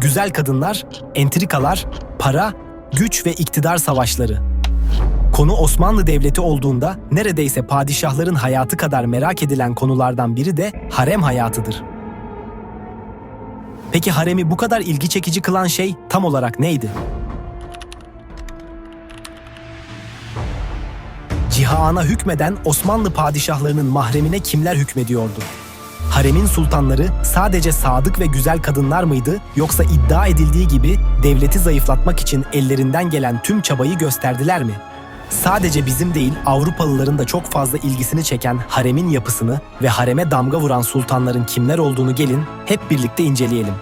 güzel kadınlar, entrikalar, para, güç ve iktidar savaşları. Konu Osmanlı Devleti olduğunda neredeyse padişahların hayatı kadar merak edilen konulardan biri de harem hayatıdır. Peki haremi bu kadar ilgi çekici kılan şey tam olarak neydi? Cihana hükmeden Osmanlı padişahlarının mahremine kimler hükmediyordu? Haremin sultanları sadece sadık ve güzel kadınlar mıydı yoksa iddia edildiği gibi devleti zayıflatmak için ellerinden gelen tüm çabayı gösterdiler mi? Sadece bizim değil Avrupalıların da çok fazla ilgisini çeken haremin yapısını ve hareme damga vuran sultanların kimler olduğunu gelin hep birlikte inceleyelim.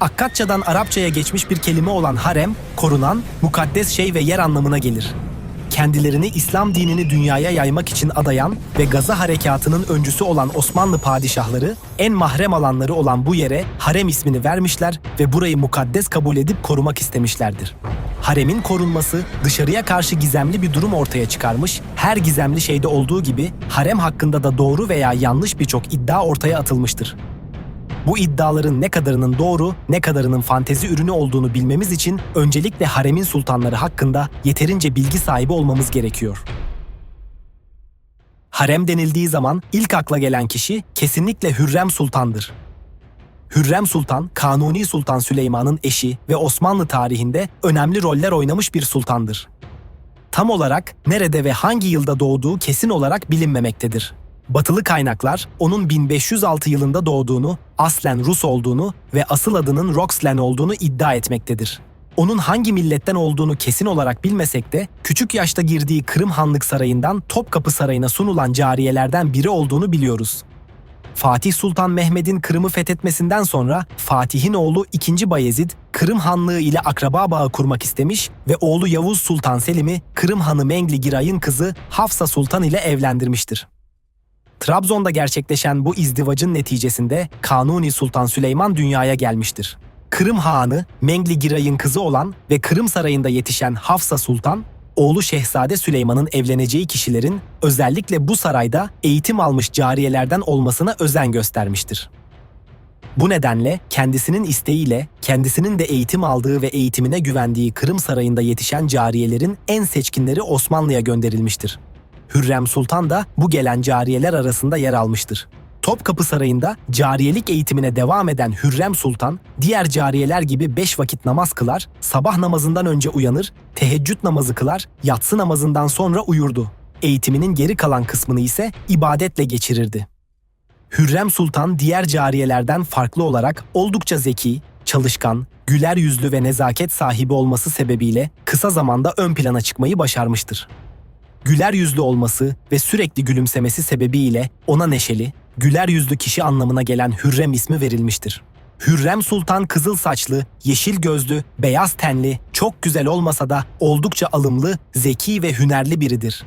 Akkadçadan Arapçaya geçmiş bir kelime olan harem, korunan, mukaddes şey ve yer anlamına gelir. Kendilerini İslam dinini dünyaya yaymak için adayan ve Gaza harekatının öncüsü olan Osmanlı padişahları en mahrem alanları olan bu yere harem ismini vermişler ve burayı mukaddes kabul edip korumak istemişlerdir. Haremin korunması dışarıya karşı gizemli bir durum ortaya çıkarmış, her gizemli şeyde olduğu gibi harem hakkında da doğru veya yanlış birçok iddia ortaya atılmıştır. Bu iddiaların ne kadarının doğru, ne kadarının fantezi ürünü olduğunu bilmemiz için öncelikle haremin sultanları hakkında yeterince bilgi sahibi olmamız gerekiyor. Harem denildiği zaman ilk akla gelen kişi kesinlikle Hürrem Sultan'dır. Hürrem Sultan, Kanuni Sultan Süleyman'ın eşi ve Osmanlı tarihinde önemli roller oynamış bir sultandır. Tam olarak nerede ve hangi yılda doğduğu kesin olarak bilinmemektedir. Batılı kaynaklar onun 1506 yılında doğduğunu, aslen Rus olduğunu ve asıl adının Roxlen olduğunu iddia etmektedir. Onun hangi milletten olduğunu kesin olarak bilmesek de küçük yaşta girdiği Kırım Hanlık Sarayı'ndan Topkapı Sarayı'na sunulan cariyelerden biri olduğunu biliyoruz. Fatih Sultan Mehmet'in Kırım'ı fethetmesinden sonra Fatih'in oğlu 2. Bayezid Kırım Hanlığı ile akraba bağı kurmak istemiş ve oğlu Yavuz Sultan Selim'i Kırım Hanı Mengli Giray'ın kızı Hafsa Sultan ile evlendirmiştir. Trabzon'da gerçekleşen bu izdivacın neticesinde Kanuni Sultan Süleyman dünyaya gelmiştir. Kırım Hanı, Mengli Giray'ın kızı olan ve Kırım Sarayı'nda yetişen Hafsa Sultan, oğlu Şehzade Süleyman'ın evleneceği kişilerin özellikle bu sarayda eğitim almış cariyelerden olmasına özen göstermiştir. Bu nedenle kendisinin isteğiyle kendisinin de eğitim aldığı ve eğitimine güvendiği Kırım Sarayı'nda yetişen cariyelerin en seçkinleri Osmanlı'ya gönderilmiştir. Hürrem Sultan da bu gelen cariyeler arasında yer almıştır. Topkapı Sarayı'nda cariyelik eğitimine devam eden Hürrem Sultan, diğer cariyeler gibi beş vakit namaz kılar, sabah namazından önce uyanır, teheccüd namazı kılar, yatsı namazından sonra uyurdu. Eğitiminin geri kalan kısmını ise ibadetle geçirirdi. Hürrem Sultan diğer cariyelerden farklı olarak oldukça zeki, çalışkan, güler yüzlü ve nezaket sahibi olması sebebiyle kısa zamanda ön plana çıkmayı başarmıştır güler yüzlü olması ve sürekli gülümsemesi sebebiyle ona neşeli, güler yüzlü kişi anlamına gelen Hürrem ismi verilmiştir. Hürrem Sultan kızıl saçlı, yeşil gözlü, beyaz tenli, çok güzel olmasa da oldukça alımlı, zeki ve hünerli biridir.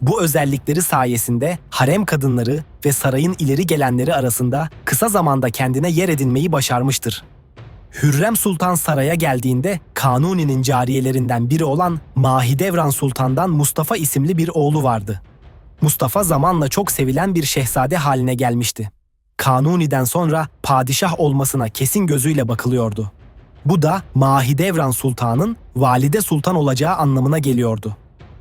Bu özellikleri sayesinde harem kadınları ve sarayın ileri gelenleri arasında kısa zamanda kendine yer edinmeyi başarmıştır. Hürrem Sultan saraya geldiğinde Kanuni'nin cariyelerinden biri olan Mahidevran Sultan'dan Mustafa isimli bir oğlu vardı. Mustafa zamanla çok sevilen bir şehzade haline gelmişti. Kanuni'den sonra padişah olmasına kesin gözüyle bakılıyordu. Bu da Mahidevran Sultan'ın valide sultan olacağı anlamına geliyordu.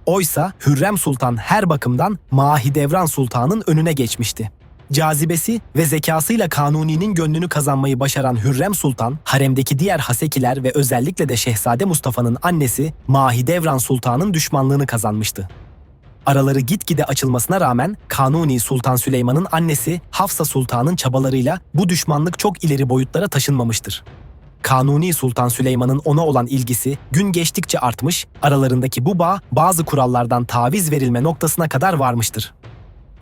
Oysa Hürrem Sultan her bakımdan Mahidevran Sultan'ın önüne geçmişti. Cazibesi ve zekasıyla Kanuni'nin gönlünü kazanmayı başaran Hürrem Sultan, haremdeki diğer hasekiler ve özellikle de Şehzade Mustafa'nın annesi Mahidevran Sultan'ın düşmanlığını kazanmıştı. Araları gitgide açılmasına rağmen Kanuni Sultan Süleyman'ın annesi Hafsa Sultan'ın çabalarıyla bu düşmanlık çok ileri boyutlara taşınmamıştır. Kanuni Sultan Süleyman'ın ona olan ilgisi gün geçtikçe artmış, aralarındaki bu bağ bazı kurallardan taviz verilme noktasına kadar varmıştır.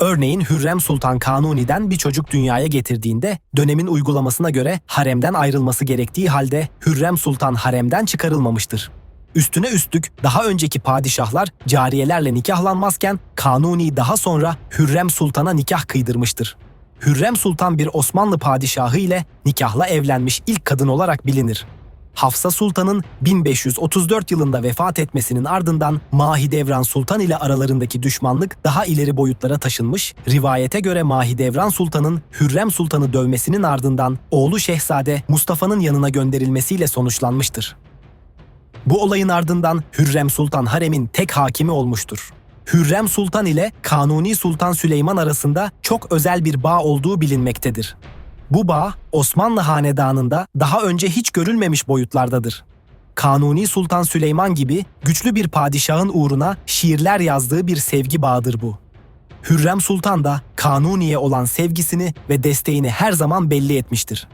Örneğin Hürrem Sultan Kanuni'den bir çocuk dünyaya getirdiğinde dönemin uygulamasına göre haremden ayrılması gerektiği halde Hürrem Sultan haremden çıkarılmamıştır. Üstüne üstlük daha önceki padişahlar cariyelerle nikahlanmazken Kanuni daha sonra Hürrem Sultan'a nikah kıydırmıştır. Hürrem Sultan bir Osmanlı padişahı ile nikahla evlenmiş ilk kadın olarak bilinir. Hafsa Sultan'ın 1534 yılında vefat etmesinin ardından Mahidevran Sultan ile aralarındaki düşmanlık daha ileri boyutlara taşınmış, rivayete göre Mahidevran Sultan'ın Hürrem Sultan'ı dövmesinin ardından oğlu Şehzade Mustafa'nın yanına gönderilmesiyle sonuçlanmıştır. Bu olayın ardından Hürrem Sultan haremin tek hakimi olmuştur. Hürrem Sultan ile Kanuni Sultan Süleyman arasında çok özel bir bağ olduğu bilinmektedir. Bu bağ Osmanlı hanedanında daha önce hiç görülmemiş boyutlardadır. Kanuni Sultan Süleyman gibi güçlü bir padişahın uğruna şiirler yazdığı bir sevgi bağıdır bu. Hürrem Sultan da Kanuni'ye olan sevgisini ve desteğini her zaman belli etmiştir.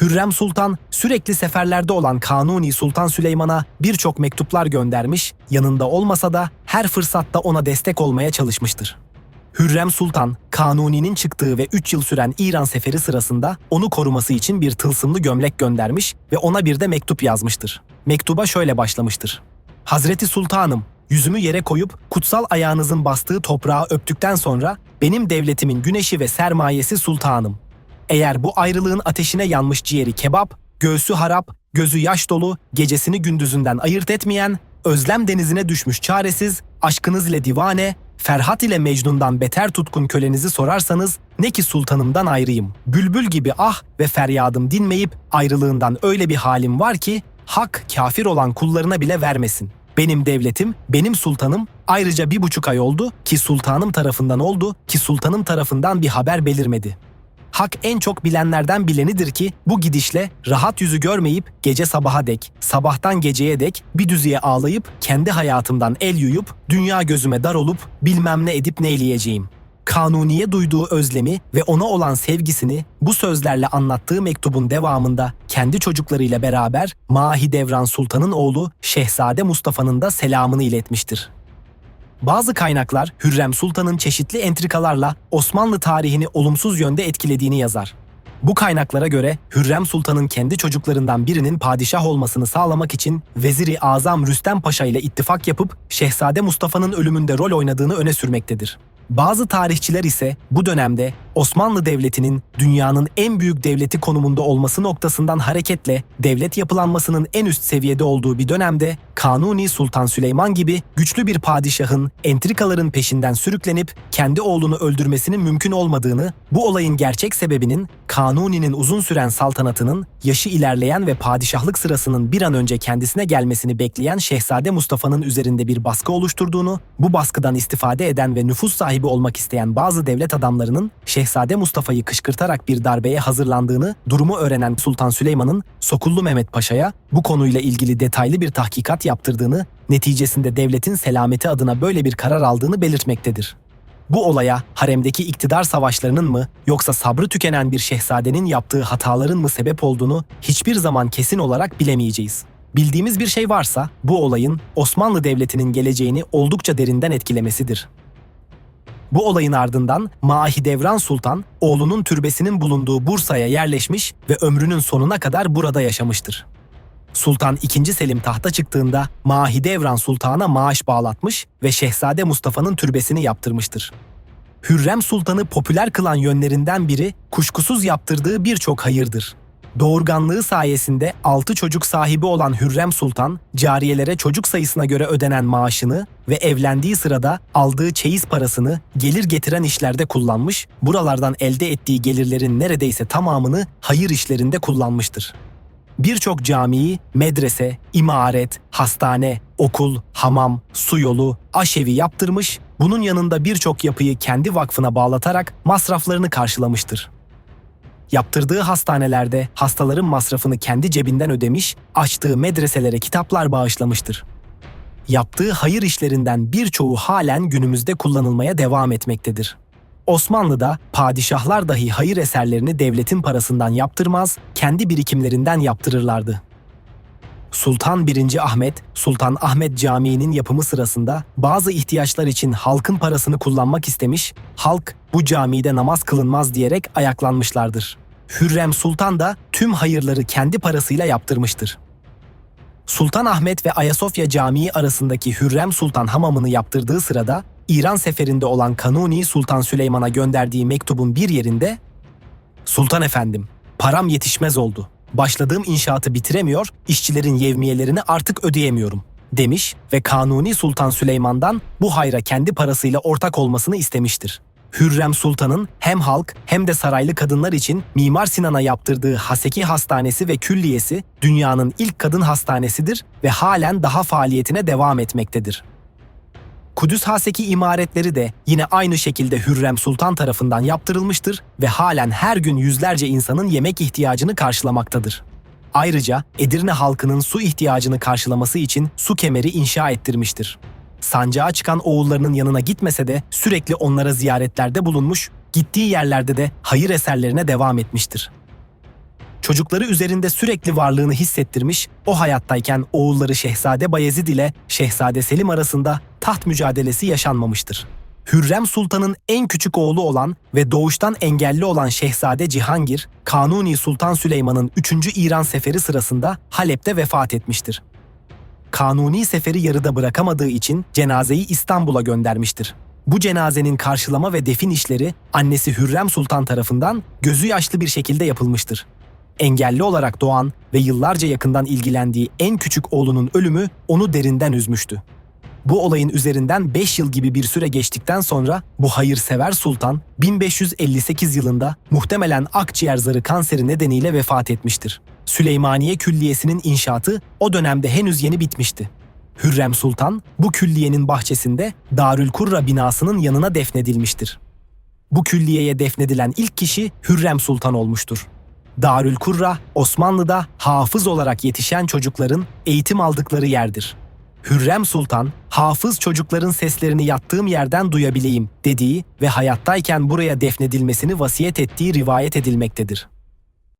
Hürrem Sultan sürekli seferlerde olan Kanuni Sultan Süleyman'a birçok mektuplar göndermiş, yanında olmasa da her fırsatta ona destek olmaya çalışmıştır. Hürrem Sultan, Kanuni'nin çıktığı ve 3 yıl süren İran seferi sırasında onu koruması için bir tılsımlı gömlek göndermiş ve ona bir de mektup yazmıştır. Mektuba şöyle başlamıştır. Hazreti Sultanım, yüzümü yere koyup kutsal ayağınızın bastığı toprağı öptükten sonra benim devletimin güneşi ve sermayesi sultanım. Eğer bu ayrılığın ateşine yanmış ciğeri kebap, göğsü harap, gözü yaş dolu, gecesini gündüzünden ayırt etmeyen, özlem denizine düşmüş çaresiz, aşkınız ile divane, Ferhat ile Mecnun'dan beter tutkun kölenizi sorarsanız ne ki sultanımdan ayrıyım. Bülbül gibi ah ve feryadım dinmeyip ayrılığından öyle bir halim var ki hak kafir olan kullarına bile vermesin. Benim devletim, benim sultanım ayrıca bir buçuk ay oldu ki sultanım tarafından oldu ki sultanım tarafından bir haber belirmedi. Hak en çok bilenlerden bilenidir ki bu gidişle rahat yüzü görmeyip gece sabaha dek, sabahtan geceye dek bir düzeye ağlayıp kendi hayatımdan el yuyup dünya gözüme dar olup bilmem ne edip neyleyeceğim. Kanuniye duyduğu özlemi ve ona olan sevgisini bu sözlerle anlattığı mektubun devamında kendi çocuklarıyla beraber Mahidevran Sultan'ın oğlu Şehzade Mustafa'nın da selamını iletmiştir. Bazı kaynaklar Hürrem Sultan'ın çeşitli entrikalarla Osmanlı tarihini olumsuz yönde etkilediğini yazar. Bu kaynaklara göre Hürrem Sultan'ın kendi çocuklarından birinin padişah olmasını sağlamak için Veziri Azam Rüstem Paşa ile ittifak yapıp Şehzade Mustafa'nın ölümünde rol oynadığını öne sürmektedir. Bazı tarihçiler ise bu dönemde Osmanlı Devleti'nin dünyanın en büyük devleti konumunda olması noktasından hareketle devlet yapılanmasının en üst seviyede olduğu bir dönemde Kanuni Sultan Süleyman gibi güçlü bir padişahın entrikaların peşinden sürüklenip kendi oğlunu öldürmesinin mümkün olmadığını, bu olayın gerçek sebebinin Kanuni'nin uzun süren saltanatının yaşı ilerleyen ve padişahlık sırasının bir an önce kendisine gelmesini bekleyen Şehzade Mustafa'nın üzerinde bir baskı oluşturduğunu, bu baskıdan istifade eden ve nüfus sahibi olmak isteyen bazı devlet adamlarının Şehzade Mustafa'yı kışkırtarak bir darbeye hazırlandığını, durumu öğrenen Sultan Süleyman'ın Sokullu Mehmet Paşa'ya bu konuyla ilgili detaylı bir tahkikat yaptırdığını, neticesinde devletin selameti adına böyle bir karar aldığını belirtmektedir. Bu olaya haremdeki iktidar savaşlarının mı yoksa sabrı tükenen bir şehzadenin yaptığı hataların mı sebep olduğunu hiçbir zaman kesin olarak bilemeyeceğiz. Bildiğimiz bir şey varsa bu olayın Osmanlı Devleti'nin geleceğini oldukça derinden etkilemesidir. Bu olayın ardından Mahidevran Sultan oğlunun türbesinin bulunduğu Bursa'ya yerleşmiş ve ömrünün sonuna kadar burada yaşamıştır. Sultan II. Selim tahta çıktığında Mahidevran Sultan'a maaş bağlatmış ve Şehzade Mustafa'nın türbesini yaptırmıştır. Hürrem Sultan'ı popüler kılan yönlerinden biri kuşkusuz yaptırdığı birçok hayırdır. Doğurganlığı sayesinde 6 çocuk sahibi olan Hürrem Sultan, cariyelere çocuk sayısına göre ödenen maaşını ve evlendiği sırada aldığı çeyiz parasını gelir getiren işlerde kullanmış, buralardan elde ettiği gelirlerin neredeyse tamamını hayır işlerinde kullanmıştır. Birçok camiyi, medrese, imaret, hastane, okul, hamam, su yolu, aşevi yaptırmış, bunun yanında birçok yapıyı kendi vakfına bağlatarak masraflarını karşılamıştır. Yaptırdığı hastanelerde hastaların masrafını kendi cebinden ödemiş, açtığı medreselere kitaplar bağışlamıştır. Yaptığı hayır işlerinden birçoğu halen günümüzde kullanılmaya devam etmektedir. Osmanlı'da padişahlar dahi hayır eserlerini devletin parasından yaptırmaz, kendi birikimlerinden yaptırırlardı. Sultan 1. Ahmet, Sultan Ahmet Camii'nin yapımı sırasında bazı ihtiyaçlar için halkın parasını kullanmak istemiş, halk bu camide namaz kılınmaz diyerek ayaklanmışlardır. Hürrem Sultan da tüm hayırları kendi parasıyla yaptırmıştır. Sultan Ahmet ve Ayasofya Camii arasındaki Hürrem Sultan hamamını yaptırdığı sırada İran seferinde olan Kanuni Sultan Süleyman'a gönderdiği mektubun bir yerinde Sultan efendim, param yetişmez oldu. Başladığım inşaatı bitiremiyor, işçilerin yevmiyelerini artık ödeyemiyorum demiş ve Kanuni Sultan Süleyman'dan bu hayra kendi parasıyla ortak olmasını istemiştir. Hürrem Sultan'ın hem halk hem de saraylı kadınlar için Mimar Sinan'a yaptırdığı Haseki Hastanesi ve Külliyesi dünyanın ilk kadın hastanesidir ve halen daha faaliyetine devam etmektedir. Kudüs Haseki imaretleri de yine aynı şekilde Hürrem Sultan tarafından yaptırılmıştır ve halen her gün yüzlerce insanın yemek ihtiyacını karşılamaktadır. Ayrıca Edirne halkının su ihtiyacını karşılaması için su kemeri inşa ettirmiştir. Sancağa çıkan oğullarının yanına gitmese de sürekli onlara ziyaretlerde bulunmuş, gittiği yerlerde de hayır eserlerine devam etmiştir. Çocukları üzerinde sürekli varlığını hissettirmiş, o hayattayken oğulları Şehzade Bayezid ile Şehzade Selim arasında taht mücadelesi yaşanmamıştır. Hürrem Sultan'ın en küçük oğlu olan ve doğuştan engelli olan Şehzade Cihangir, Kanuni Sultan Süleyman'ın 3. İran seferi sırasında Halep'te vefat etmiştir. Kanuni seferi yarıda bırakamadığı için cenazeyi İstanbul'a göndermiştir. Bu cenazenin karşılama ve defin işleri annesi Hürrem Sultan tarafından gözü yaşlı bir şekilde yapılmıştır. Engelli olarak doğan ve yıllarca yakından ilgilendiği en küçük oğlunun ölümü onu derinden üzmüştü. Bu olayın üzerinden 5 yıl gibi bir süre geçtikten sonra bu hayırsever sultan 1558 yılında muhtemelen akciğer zarı kanseri nedeniyle vefat etmiştir. Süleymaniye Külliyesi'nin inşaatı o dönemde henüz yeni bitmişti. Hürrem Sultan bu külliyenin bahçesinde Darül Kurra binasının yanına defnedilmiştir. Bu külliyeye defnedilen ilk kişi Hürrem Sultan olmuştur. Darül Kurra, Osmanlı'da hafız olarak yetişen çocukların eğitim aldıkları yerdir. Hürrem Sultan, hafız çocukların seslerini yattığım yerden duyabileyim dediği ve hayattayken buraya defnedilmesini vasiyet ettiği rivayet edilmektedir.